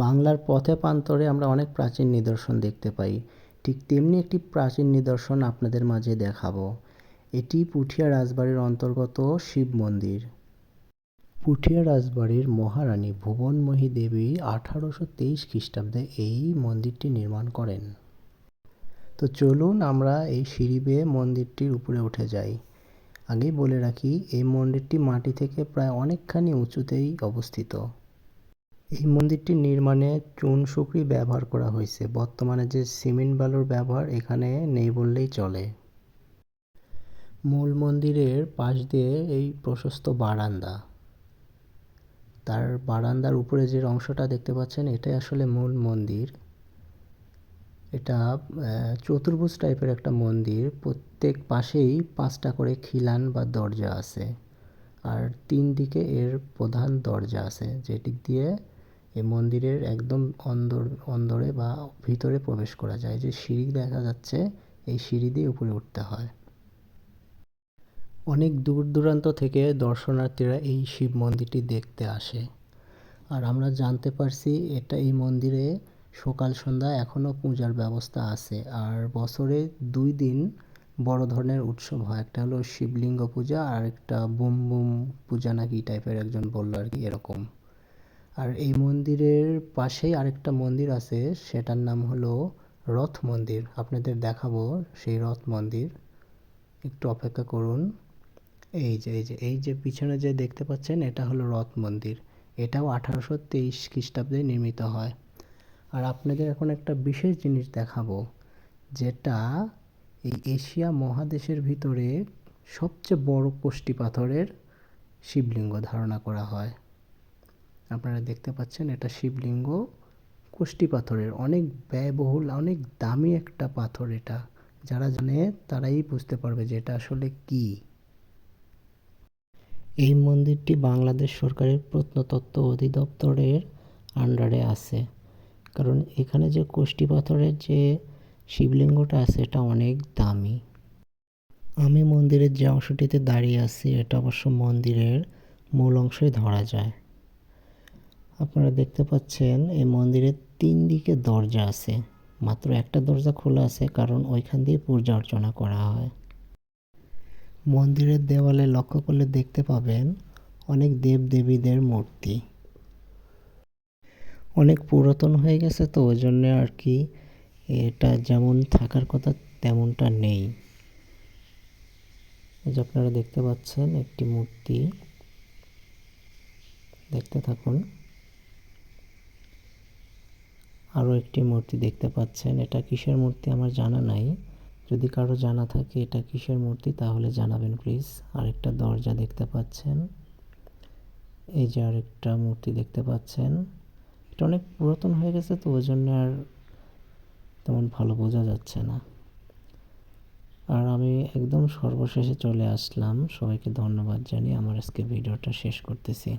বাংলার পথে প্রান্তরে আমরা অনেক প্রাচীন নিদর্শন দেখতে পাই। ঠিক তেমনি একটি প্রাচীন নিদর্শন আপনাদের মাঝে দেখাবো। এটি পুঠিয়া রাজবাড়ির অন্তর্গত শিব মন্দির। পুঠিয়া রাজবাড়ির মহারানী ভুবনমোহী দেবী আঠারোশো তেইশ খ্রিস্টাব্দে এই মন্দিরটি নির্মাণ করেন। তো চলুন আমরা এই সিঁড়ি বেয়ে মন্দিরটির উপরে উঠে যাই। আগেই বলে রাখি, এই মন্দিরটি মাটি থেকে প্রায় অনেকখানি উঁচুতেই অবস্থিত। এই মন্দিরটি নির্মাণে চুন শুকরি ব্যবহার করা হয়েছে। বর্তমানে যে সিমেন্ট বালুর ব্যবহার এখানে নেই বললেই চলে। মূল মন্দিরের পাশ দিয়ে এই প্রশস্ত বারান্দা। তার বারান্দার উপরে যে অংশটা দেখতে পাচ্ছেন, এটাই আসলে মূল মন্দির। এটা চতুর্ভুজ টাইপের একটা মন্দির। প্রত্যেক পাশেই পাঁচটা করে খিলান বা দরজা আছে। আর তিন দিকে এর প্রধান দরজা আছে, যেটি দিয়ে এই মন্দিরের একদম অন্দর, অন্দরে বা ভিতরে প্রবেশ করা যায়। যে সিঁড়ি দেখা যাচ্ছে, এই সিঁড়ি দিয়ে উপরে উঠতে হয়। অনেক দূর দূরান্ত থেকে দর্শনার্থীরা এই শিব মন্দিরটি দেখতে আসে। আর আমরা জানতে পারছি, এটা এই মন্দিরে সকাল সন্ধ্যা এখনও পূজার ব্যবস্থা আছে। আর বছরে দুই দিন বড় ধরনের উৎসব হয়। একটা হলো শিবলিঙ্গ পূজা, আর একটা বুম বুম পূজা নাকি টাইপের একজন বলল আর কি, এরকম। আর এই মন্দিরের পাশেই আরেকটা মন্দির আছে, সেটার নাম হলো রথ মন্দির। আপনাদের দেখাবো সেই রথ মন্দির। একটু অপেক্ষা করুন। এই যে এই যে এই যে পিছনে যে দেখতে পাচ্ছেন, এটা হলো রথ মন্দির। এটাও আঠারোশো তেইশ খ্রিস্টাব্দে নির্মিত হয়। আর আপনাদের এখন একটা বিশেষ জিনিস দেখাবো, যেটা এই এশিয়া মহাদেশের ভিতরে সবচেয়ে বড় কোষ্টি পাথরের শিবলিঙ্গ ধারণা করা হয়। আপনারা দেখতে পাচ্ছেন এটা শিবলিঙ্গ কোষ্টি পাথরের। অনেক ব্যয়বহুল, অনেক দামি একটা পাথর এটা। যারা জানে তারাই বুঝতে পারবে যে এটা আসলে কি। এই মন্দিরটি বাংলাদেশ সরকারের প্রত্নতত্ত্ব অধিদপ্তরের আন্ডারে আছে। কারণ এখানে যে কোষ্টি পাথরের যে শিবলিঙ্গটা আছে, এটা অনেক দামি। আমি মন্দিরের যে অংশটিতে দাঁড়িয়ে আছি, এটা অবশ্য মন্দিরের মূল অংশই ধরা যায়। আপনারা দেখতে পাচ্ছেন, এই মন্দিরের তিন দিকে দরজা আছে। মাত্র একটা দরজা খোলা আছে, কারণ ওইখান দিয়ে পূজা অর্চনা করা হয়। মন্দিরের দেওয়ালে লক্ষ্য করলে দেখতে পাবেন, অনেক দেব দেবীদের মূর্তি। অনেক পুরাতন হয়ে গেছে তো ওই জন্যে আর কি এটা যেমন থাকার কথা তেমনটা নেই। এই যে আপনারা দেখতে পাচ্ছেন একটি মূর্তি। দেখতে থাকুন। আরও একটি মূর্তি দেখতে পাচ্ছেন। এটা কিসের মূর্তি আমার জানা নাই। যদি কারও জানা থাকে এটা কিসের মূর্তি, তাহলে জানাবেন প্লিজ। আরেকটা দরজা দেখতে পাচ্ছেন। এই যে আরেকটা মূর্তি দেখতে পাচ্ছেন। এটা অনেক পুরাতন হয়ে গেছে তো ওই জন্য আর তেমন ভালো বোঝা যাচ্ছে না। আর আমি একদম সর্বশেষে চলে আসলাম। সবাইকে ধন্যবাদ জানিয়ে আমার আজকে ভিডিওটা শেষ করতেছি।